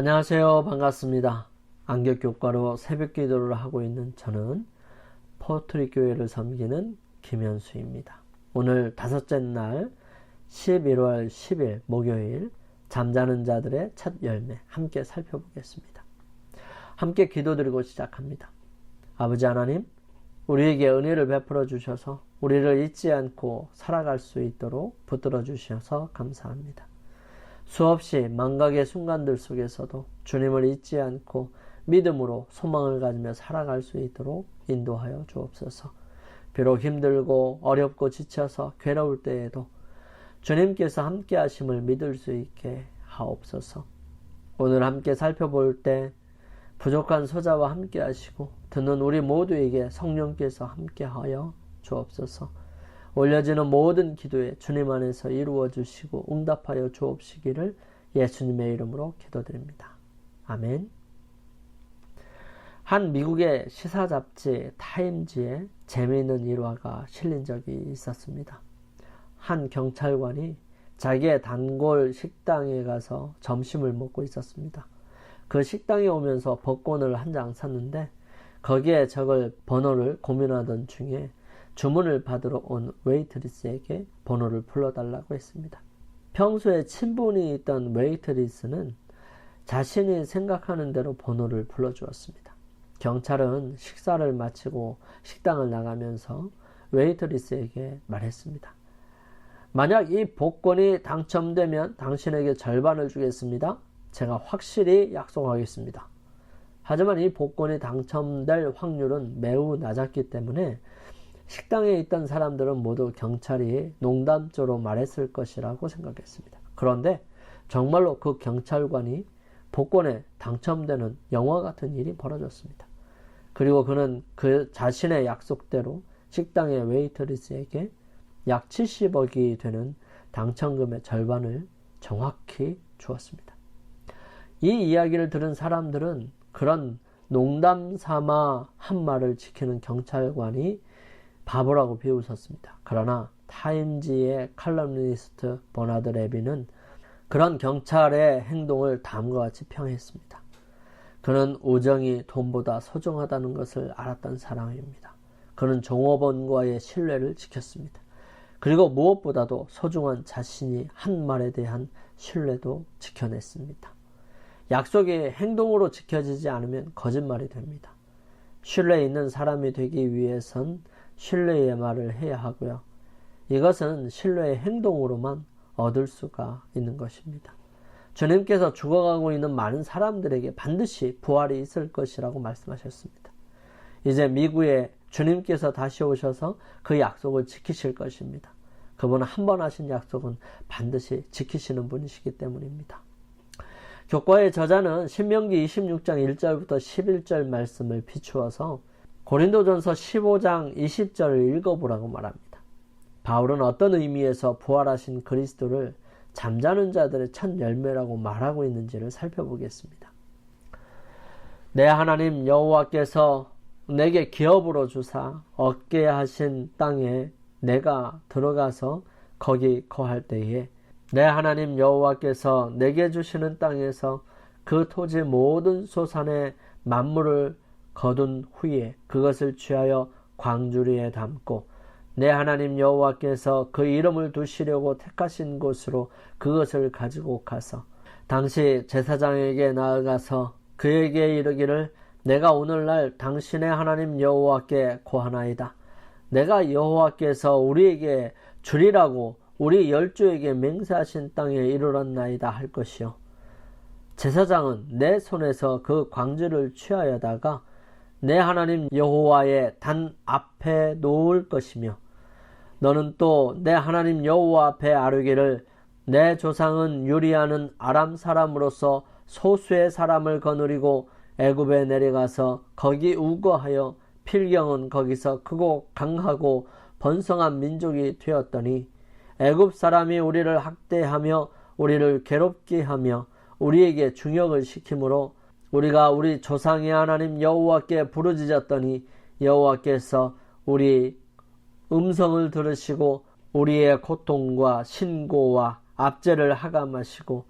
안녕하세요. 반갑습니다. 안격 교과로 새벽 기도를 하고 있는 저는 포트리 교회를 섬기는 김현수입니다. 오늘 다섯째 날 11월 10일 목요일 잠자는 자들의 첫 열매 함께 살펴보겠습니다. 함께 기도드리고 시작합니다. 아버지 하나님, 우리에게 은혜를 베풀어 주셔서 우리를 잊지 않고 살아갈 수 있도록 붙들어 주셔서 감사합니다. 수없이 망각의 순간들 속에서도 주님을 잊지 않고 믿음으로 소망을 가지며 살아갈 수 있도록 인도하여 주옵소서. 비록 힘들고 어렵고 지쳐서 괴로울 때에도 주님께서 함께 하심을 믿을 수 있게 하옵소서. 오늘 함께 살펴볼 때 부족한 소자와 함께 하시고 듣는 우리 모두에게 성령께서 함께 하여 주옵소서. 올려지는 모든 기도에 주님 안에서 이루어 주시고 응답하여 주옵시기를 예수님의 이름으로 기도드립니다. 아멘. 한 미국의 시사 잡지 타임지에 재미있는 일화가 실린 적이 있었습니다. 한 경찰관이 자기의 단골 식당에 가서 점심을 먹고 있었습니다. 그 식당에 오면서 복권을 한 장 샀는데 거기에 적을 번호를 고민하던 중에 주문을 받으러 온 웨이트리스에게 번호를 불러달라고 했습니다. 평소에 친분이 있던 웨이트리스는 자신이 생각하는 대로 번호를 불러주었습니다. 경찰은 식사를 마치고 식당을 나가면서 웨이트리스에게 말했습니다. 만약 이 복권이 당첨되면 당신에게 절반을 주겠습니다. 제가 확실히 약속하겠습니다. 하지만 이 복권이 당첨될 확률은 매우 낮았기 때문에 식당에 있던 사람들은 모두 경찰이 농담조로 말했을 것이라고 생각했습니다. 그런데 정말로 그 경찰관이 복권에 당첨되는 영화 같은 일이 벌어졌습니다. 그리고 그는 그 자신의 약속대로 식당의 웨이터리스에게 약 70억이 되는 당첨금의 절반을 정확히 주었습니다. 이 이야기를 들은 사람들은 그런 농담 삼아 한 말을 지키는 경찰관이 바보라고 비웃었습니다. 그러나 타임지의 칼럼니스트 버나드 레비는 그런 경찰의 행동을 다음과 같이 평했습니다. 그는 우정이 돈보다 소중하다는 것을 알았던 사람입니다. 그는 종업원과의 신뢰를 지켰습니다. 그리고 무엇보다도 소중한 자신이 한 말에 대한 신뢰도 지켜냈습니다. 약속이 행동으로 지켜지지 않으면 거짓말이 됩니다. 신뢰 있는 사람이 되기 위해선 신뢰의 말을 해야 하고요. 이것은 신뢰의 행동으로만 얻을 수가 있는 것입니다. 주님께서 죽어가고 있는 많은 사람들에게 반드시 부활이 있을 것이라고 말씀하셨습니다. 이제 미국에 주님께서 다시 오셔서 그 약속을 지키실 것입니다. 그분은 한번 하신 약속은 반드시 지키시는 분이시기 때문입니다. 교과의 저자는 신명기 26장 1절부터 11절 말씀을 비추어서 고린도전서 15장 20절을 읽어보라고 말합니다. 바울은 어떤 의미에서 부활하신 그리스도를 잠자는 자들의 첫 열매라고 말하고 있는지를 살펴보겠습니다. 내 하나님 여호와께서 내게 기업으로 주사 얻게 하신 땅에 내가 들어가서 거기 거할 때에 내 하나님 여호와께서 내게 주시는 땅에서 그 토지 모든 소산의 만물을 거둔 후에 그것을 취하여 광주리에 담고 내 하나님 여호와께서 그 이름을 두시려고 택하신 곳으로 그것을 가지고 가서 당시 제사장에게 나아가서 그에게 이르기를 내가 오늘날 당신의 하나님 여호와께 고하나이다. 내가 여호와께서 우리에게 주리라고 우리 열조에게 맹세하신 땅에 이르렀나이다 할 것이요. 제사장은 내 손에서 그 광주를 취하여다가 내 하나님 여호와의 단 앞에 놓을 것이며 너는 또 내 하나님 여호와 앞에 아뢰기를 내 조상은 유리하는 아람 사람으로서 소수의 사람을 거느리고 애굽에 내려가서 거기 우거하여 필경은 거기서 크고 강하고 번성한 민족이 되었더니 애굽 사람이 우리를 학대하며 우리를 괴롭게 하며 우리에게 중역을 시키므로 우리가 우리 조상의 하나님 여호와께 부르짖었더니 여호와께서 우리 음성을 들으시고 우리의 고통과 신고와 압제를 하감하시고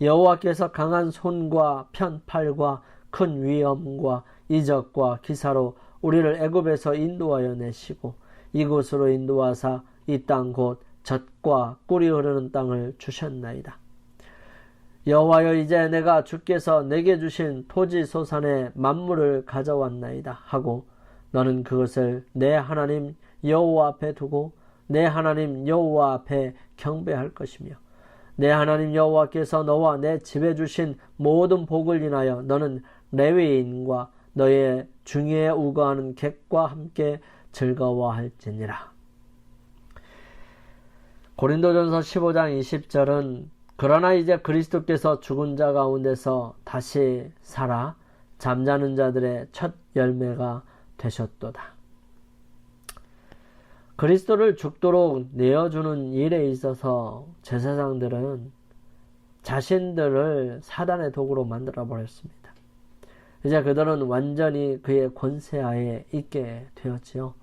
여호와께서 강한 손과 편팔과 큰 위엄과 이적과 기사로 우리를 애굽에서 인도하여 내시고 이곳으로 인도하사 이 땅 곧 젖과 꿀이 흐르는 땅을 주셨나이다. 여호와여 이제 내가 주께서 내게 주신 토지 소산의 만물을 가져왔나이다 하고 너는 그것을 내 하나님 여호와 앞에 두고 내 하나님 여호와 앞에 경배할 것이며 내 하나님 여호와께서 너와 내 집에 주신 모든 복을 인하여 너는 레위인과 너의 중에 우거하는 객과 함께 즐거워할지니라. 고린도전서 15장 20절은 그러나 이제 그리스도께서 죽은 자 가운데서 다시 살아 잠자는 자들의 첫 열매가 되셨도다. 그리스도를 죽도록 내어주는 일에 있어서 제사장들은 자신들을 사단의 도구로 만들어 버렸습니다. 이제 그들은 완전히 그의 권세하에 있게 되었지요.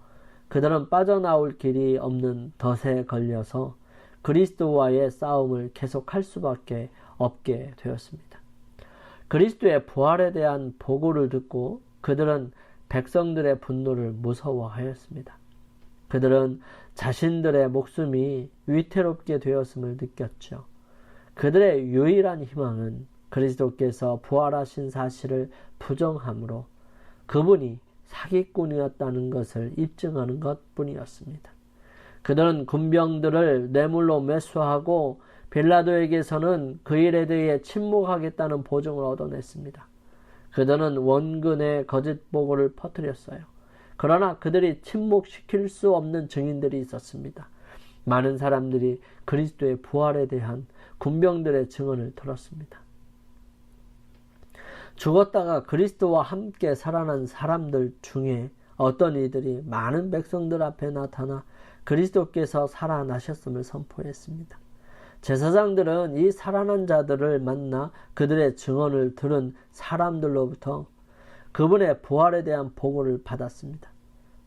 그들은 빠져나올 길이 없는 덫에 걸려서 그리스도와의 싸움을 계속할 수밖에 없게 되었습니다. 그리스도의 부활에 대한 보고를 듣고 그들은 백성들의 분노를 무서워하였습니다. 그들은 자신들의 목숨이 위태롭게 되었음을 느꼈죠. 그들의 유일한 희망은 그리스도께서 부활하신 사실을 부정함으로 그분이 사기꾼이었다는 것을 입증하는 것 뿐이었습니다. 그들은 군병들을 뇌물로 매수하고 빌라도에게서는 그 일에 대해 침묵하겠다는 보증을 얻어냈습니다. 그들은 원근의 거짓 보고를 퍼뜨렸어요. 그러나 그들이 침묵시킬 수 없는 증인들이 있었습니다. 많은 사람들이 그리스도의 부활에 대한 군병들의 증언을 들었습니다. 죽었다가 그리스도와 함께 살아난 사람들 중에 어떤 이들이 많은 백성들 앞에 나타나 그리스도께서 살아나셨음을 선포했습니다. 제사장들은 이 살아난 자들을 만나 그들의 증언을 들은 사람들로부터 그분의 부활에 대한 보고를 받았습니다.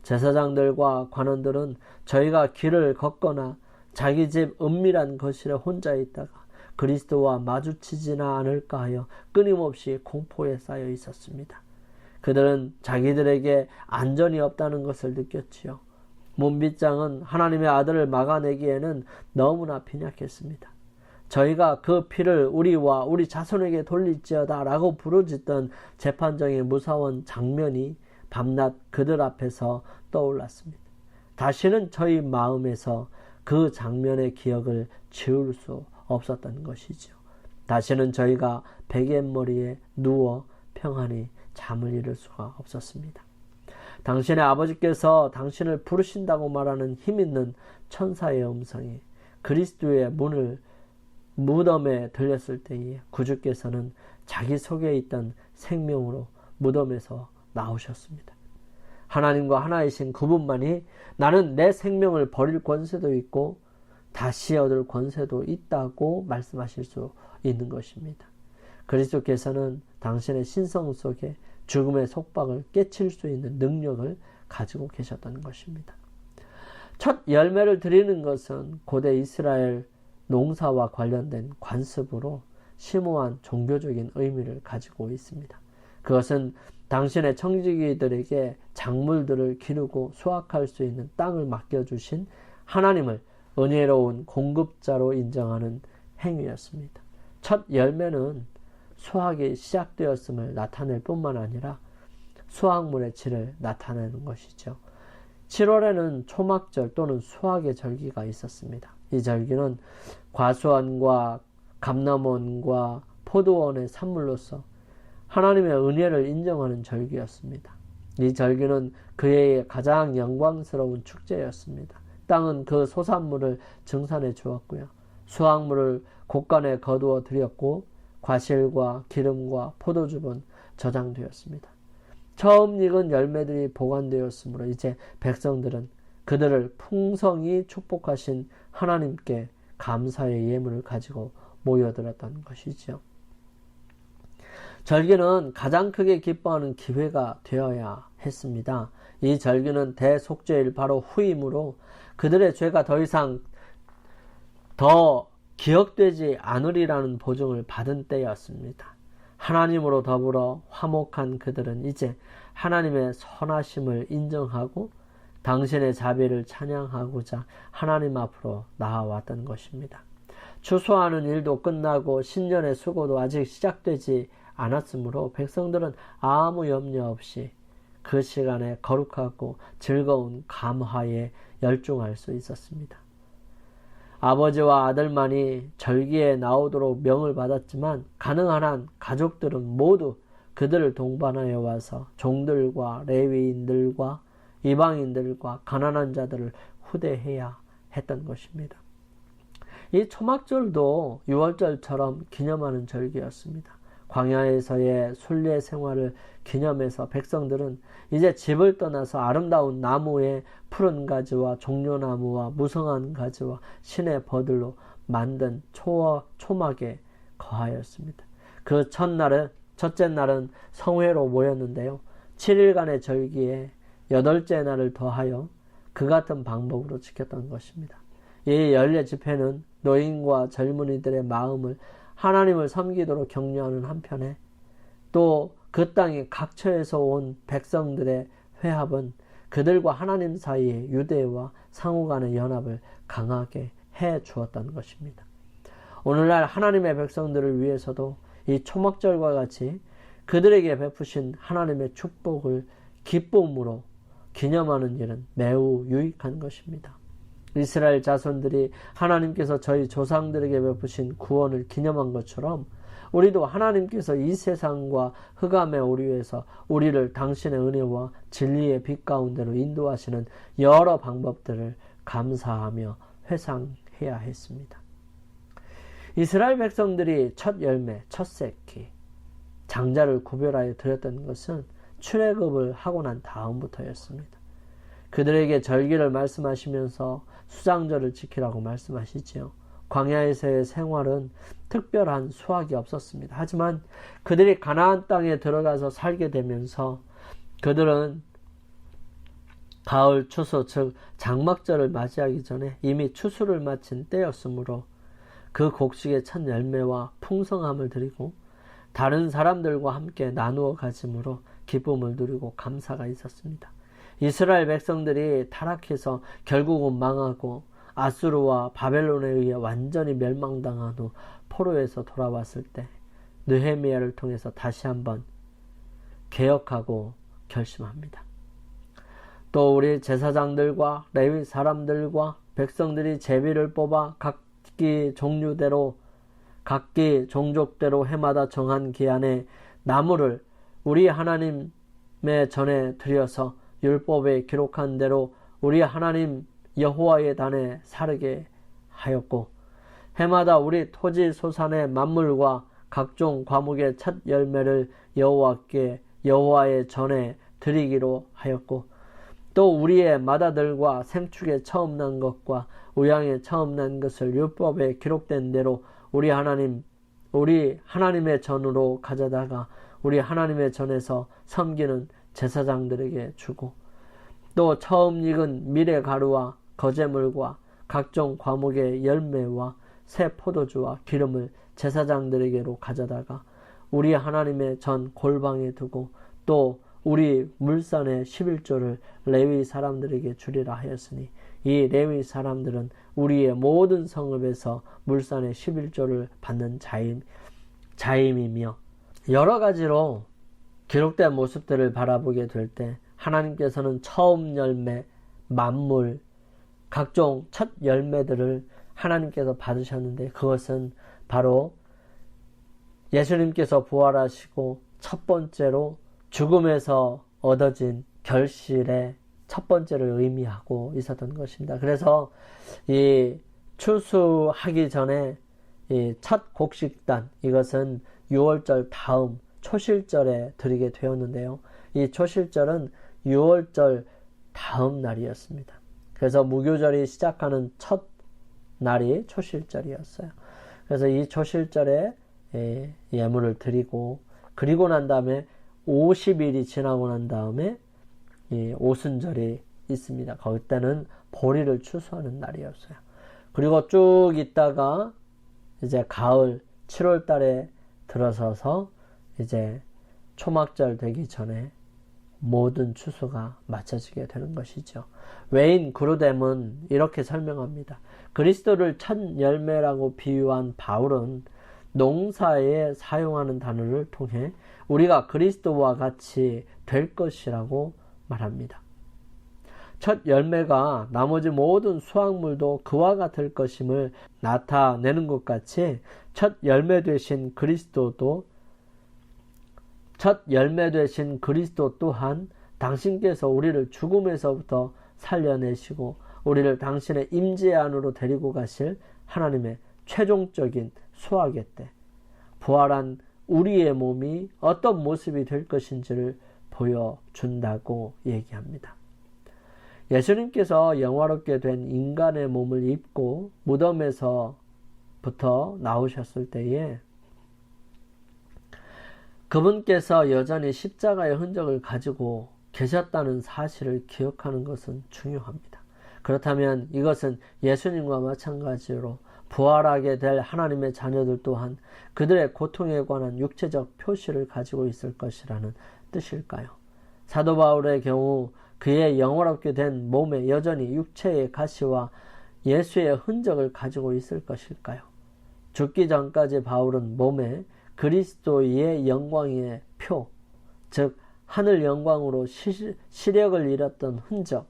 제사장들과 관원들은 저희가 길을 걷거나 자기 집 은밀한 거실에 혼자 있다가 그리스도와 마주치지나 않을까 하여 끊임없이 공포에 쌓여 있었습니다. 그들은 자기들에게 안전이 없다는 것을 느꼈지요. 문빗장은 하나님의 아들을 막아내기에는 너무나 빈약했습니다. 저희가 그 피를 우리와 우리 자손에게 돌릴지어다 라고 부르짖던 재판정의 무서운 장면이 밤낮 그들 앞에서 떠올랐습니다. 다시는 저희 마음에서 그 장면의 기억을 지울 수 없었던 것이죠. 다시는 저희가 베갯머리에 누워 평안히 잠을 이룰 수가 없었습니다. 당신의 아버지께서 당신을 부르신다고 말하는 힘 있는 천사의 음성이 그리스도의 문을 무덤에 들렸을 때에 구주께서는 자기 속에 있던 생명으로 무덤에서 나오셨습니다. 하나님과 하나이신 그분만이 나는 내 생명을 버릴 권세도 있고 다시 얻을 권세도 있다고 말씀하실 수 있는 것입니다. 그리스도께서는 당신의 신성 속에 죽음의 속박을 깨칠 수 있는 능력을 가지고 계셨던 것입니다. 첫 열매를 드리는 것은 고대 이스라엘 농사와 관련된 관습으로 심오한 종교적인 의미를 가지고 있습니다. 그것은 당신의 청지기들에게 작물들을 기르고 수확할 수 있는 땅을 맡겨주신 하나님을 은혜로운 공급자로 인정하는 행위였습니다. 첫 열매는 수확이 시작되었음을 나타낼 뿐만 아니라 수확물의 질을 나타내는 것이죠. 7월에는 초막절 또는 수확의 절기가 있었습니다. 이 절기는 과수원과 감남원과 포도원의 산물로서 하나님의 은혜를 인정하는 절기였습니다. 이 절기는 그의 가장 영광스러운 축제였습니다. 땅은 그 소산물을 증산해 주었고요. 수확물을 곳간에 거두어 드렸고 과실과 기름과 포도즙은 저장되었습니다. 처음 익은 열매들이 보관되었으므로 이제 백성들은 그들을 풍성히 축복하신 하나님께 감사의 예물을 가지고 모여들었던 것이지요. 절기는 가장 크게 기뻐하는 기회가 되어야 했습니다. 이 절기는 대속죄일 바로 후임으로 그들의 죄가 더 이상 더 기억되지 않으리라는 보증을 받은 때였습니다. 하나님으로 더불어 화목한 그들은 이제 하나님의 선하심을 인정하고 당신의 자비를 찬양하고자 하나님 앞으로 나아왔던 것입니다. 추수하는 일도 끝나고 신년의 수고도 아직 시작되지 않았으므로 백성들은 아무 염려 없이 그 시간에 거룩하고 즐거운 감화에 열중할 수 있었습니다. 아버지와 아들만이 절기에 나오도록 명을 받았지만 가능한 한 가족들은 모두 그들을 동반하여 와서 종들과 레위인들과 이방인들과 가난한 자들을 후대해야 했던 것입니다. 이 초막절도 6월절처럼 기념하는 절기였습니다. 광야에서의 순례 생활을 기념해서 백성들은 이제 집을 떠나서 아름다운 나무의 푸른 가지와 종려나무와 무성한 가지와 신의 버들로 만든 초, 초막에 거하였습니다. 그 첫날은 첫째 날은 성회로 모였는데요. 7일간의 절기에 여덟째 날을 더하여 그 같은 방법으로 지켰던 것입니다. 이 연례 집회는 노인과 젊은이들의 마음을 하나님을 섬기도록 격려하는 한편에 또 그 땅의 각처에서 온 백성들의 회합은 그들과 하나님 사이의 유대와 상호 간의 연합을 강하게 해 주었던 것입니다. 오늘날 하나님의 백성들을 위해서도 이 초막절과 같이 그들에게 베푸신 하나님의 축복을 기쁨으로 기념하는 일은 매우 유익한 것입니다. 이스라엘 자손들이 하나님께서 저희 조상들에게 베푸신 구원을 기념한 것처럼 우리도 하나님께서 이 세상과 흑암의 오류에서 우리를 당신의 은혜와 진리의 빛 가운데로 인도하시는 여러 방법들을 감사하며 회상해야 했습니다. 이스라엘 백성들이 첫 열매, 첫 새끼, 장자를 구별하여 드렸던 것은 출애굽을 하고 난 다음부터였습니다. 그들에게 절기를 말씀하시면서 수장절을 지키라고 말씀하시지요. 광야에서의 생활은 특별한 수확이 없었습니다. 하지만 그들이 가나안 땅에 들어가서 살게 되면서 그들은 가을 추수 즉 장막절을 맞이하기 전에 이미 추수를 마친 때였으므로 그 곡식의 첫 열매와 풍성함을 드리고 다른 사람들과 함께 나누어 가짐으로 기쁨을 누리고 감사가 있었습니다. 이스라엘 백성들이 타락해서 결국은 망하고 아수르와 바벨론에 의해 완전히 멸망당한 후 포로에서 돌아왔을 때 느헤미야를 통해서 다시 한번 개혁하고 결심합니다. 또 우리 제사장들과 레위 사람들과 백성들이 제비를 뽑아 각기 종류대로 각기 종족대로 해마다 정한 기한에 나무를 우리 하나님의 전에 들여서 율법에 기록한 대로 우리 하나님 여호와의 단에 사르게 하였고 해마다 우리 토지 소산의 만물과 각종 과목의 첫 열매를 여호와께 여호와의 전에 드리기로 하였고 또 우리의 마다들과 생축에 처음 난 것과 우양에 처음 난 것을 율법에 기록된 대로 우리 하나님 우리 하나님의 전으로 가져다가 우리 하나님의 전에서 섬기는 제사장들에게 주고 또 처음 익은 미래 가루와 거제물과 각종 과목의 열매와 새 포도주와 기름을 제사장들에게로 가져다가 우리 하나님의 전 골방에 두고 또 우리 물산의 11조를 레위 사람들에게 주리라 하였으니 이 레위 사람들은 우리의 모든 성읍에서 물산의 11조를 받는 자임, 자임이며 여러 가지로 기록된 모습들을 바라보게 될 때 하나님께서는 처음 열매, 만물, 각종 첫 열매들을 하나님께서 받으셨는데 그것은 바로 예수님께서 부활하시고 첫 번째로 죽음에서 얻어진 결실의 첫 번째를 의미하고 있었던 것입니다. 그래서 이 추수하기 전에 이 첫 곡식단 이것은 6월절 다음 초실절에 드리게 되었는데요. 이 초실절은 6월절 다음 날이었습니다. 그래서 무교절이 시작하는 첫 날이 초실절이었어요. 그래서 이 초실절에 예, 예물을 드리고 그리고 난 다음에 50일이 지나고 난 다음에 오순절이 있습니다. 거기 때는 보리를 추수하는 날이었어요. 그리고 쭉 있다가 이제 가을 7월 달에 들어서서 이제 초막절 되기 전에 모든 추수가 마쳐지게 되는 것이죠. 외인 그루뎀은 이렇게 설명합니다. 그리스도를 첫 열매라고 비유한 바울은 농사에 사용하는 단어를 통해 우리가 그리스도와 같이 될 것이라고 말합니다. 첫 열매가 나머지 모든 수확물도 그와 같을 것임을 나타내는 것 같이 첫 열매 되신 그리스도도 첫 열매 되신 그리스도 또한 당신께서 우리를 죽음에서부터 살려내시고 우리를 당신의 임재 안으로 데리고 가실 하나님의 최종적인 수학의 때 부활한 우리의 몸이 어떤 모습이 될 것인지를 보여준다고 얘기합니다. 예수님께서 영화롭게 된 인간의 몸을 입고 무덤에서부터 나오셨을 때에 그분께서 여전히 십자가의 흔적을 가지고 계셨다는 사실을 기억하는 것은 중요합니다. 그렇다면 이것은 예수님과 마찬가지로 부활하게 될 하나님의 자녀들 또한 그들의 고통에 관한 육체적 표시를 가지고 있을 것이라는 뜻일까요? 사도 바울의 경우 그의 영원롭게 된 몸에 여전히 육체의 가시와 예수의 흔적을 가지고 있을 것일까요? 죽기 전까지 바울은 몸에 그리스도의 영광의 표, 즉 하늘 영광으로 시, 시력을 잃었던 흔적,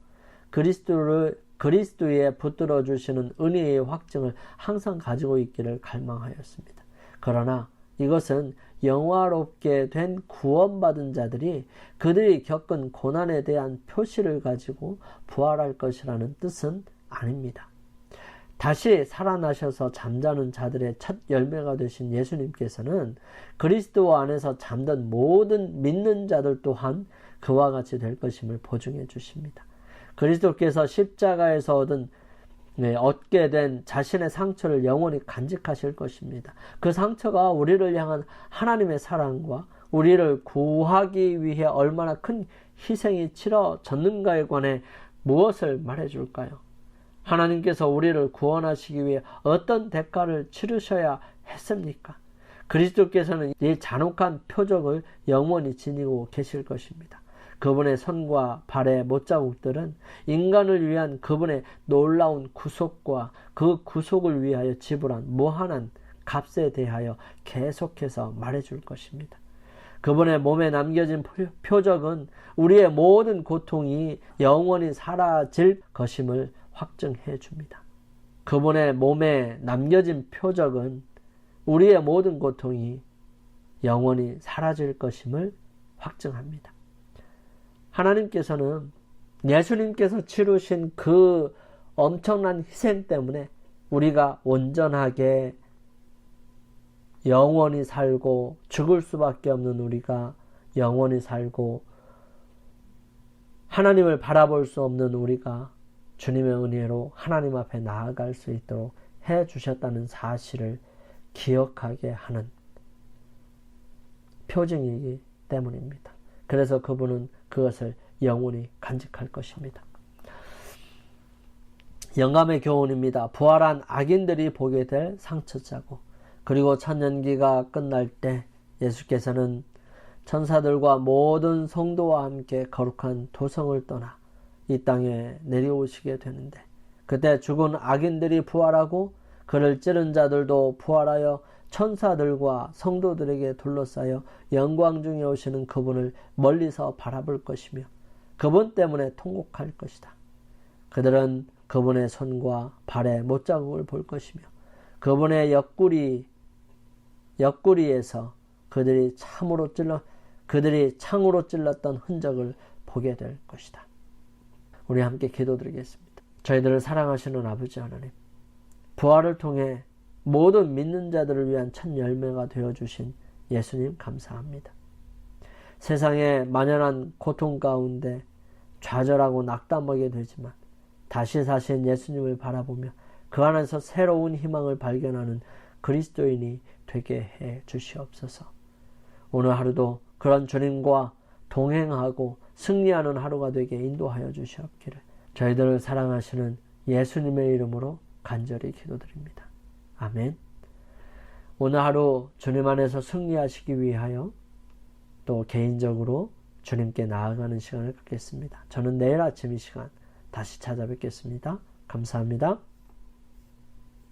그리스도를 그리스도에 붙들어 주시는 은혜의 확증을 항상 가지고 있기를 갈망하였습니다. 그러나 이것은 영화롭게 된 구원받은 자들이 그들이 겪은 고난에 대한 표시를 가지고 부활할 것이라는 뜻은 아닙니다. 다시 살아나셔서 잠자는 자들의 첫 열매가 되신 예수님께서는 그리스도 안에서 잠든 모든 믿는 자들 또한 그와 같이 될 것임을 보증해 주십니다. 그리스도께서 십자가에서 얻은 네, 얻게 된 자신의 상처를 영원히 간직하실 것입니다. 그 상처가 우리를 향한 하나님의 사랑과 우리를 구하기 위해 얼마나 큰 희생이 치러졌는가에 관해 무엇을 말해줄까요? 하나님께서 우리를 구원하시기 위해 어떤 대가를 치르셔야 했습니까? 그리스도께서는 이 잔혹한 표적을 영원히 지니고 계실 것입니다. 그분의 손과 발의 못자국들은 인간을 위한 그분의 놀라운 구속과 그 구속을 위하여 지불한 무한한 값에 대하여 계속해서 말해줄 것입니다. 그분의 몸에 남겨진 표적은 우리의 모든 고통이 영원히 사라질 것임을 확증해 줍니다. 그분의 몸에 남겨진 표적은 우리의 모든 고통이 영원히 사라질 것임을 확증합니다. 하나님께서는 예수님께서 치르신 그 엄청난 희생 때문에 우리가 온전하게 영원히 살고 죽을 수밖에 없는 우리가 영원히 살고 하나님을 바라볼 수 없는 우리가 주님의 은혜로 하나님 앞에 나아갈 수 있도록 해 주셨다는 사실을 기억하게 하는 표징이기 때문입니다. 그래서 그분은 그것을 영원히 간직할 것입니다. 영감의 교훈입니다. 부활한 악인들이 보게 될 상처자고 그리고 천년기가 끝날 때 예수께서는 천사들과 모든 성도와 함께 거룩한 도성을 떠나 이 땅에 내려오시게 되는데 그때 죽은 악인들이 부활하고 그를 찌른 자들도 부활하여 천사들과 성도들에게 둘러싸여 영광 중에 오시는 그분을 멀리서 바라볼 것이며 그분 때문에 통곡할 것이다. 그들은 그분의 손과 발의 못자국을 볼 것이며 그분의 옆구리 옆구리에서 그들이 참으로 찔러 그들이 창으로 찔렀던 흔적을 보게 될 것이다. 우리 함께 기도드리겠습니다. 저희들을 사랑하시는 아버지 하나님, 부활을 통해 모든 믿는 자들을 위한 첫 열매가 되어 주신 예수님 감사합니다. 세상의 만연한 고통 가운데 좌절하고 낙담하게 되지만 다시 사신 예수님을 바라보며 그 안에서 새로운 희망을 발견하는 그리스도인이 되게 해 주시옵소서. 오늘 하루도 그런 주님과 동행하고 승리하는 하루가 되게 인도하여 주시옵기를 저희들을 사랑하시는 예수님의 이름으로 간절히 기도드립니다. 아멘. 오늘 하루 주님 안에서 승리하시기 위하여 또 개인적으로 주님께 나아가는 시간을 갖겠습니다. 저는 내일 아침 이 시간 다시 찾아뵙겠습니다. 감사합니다.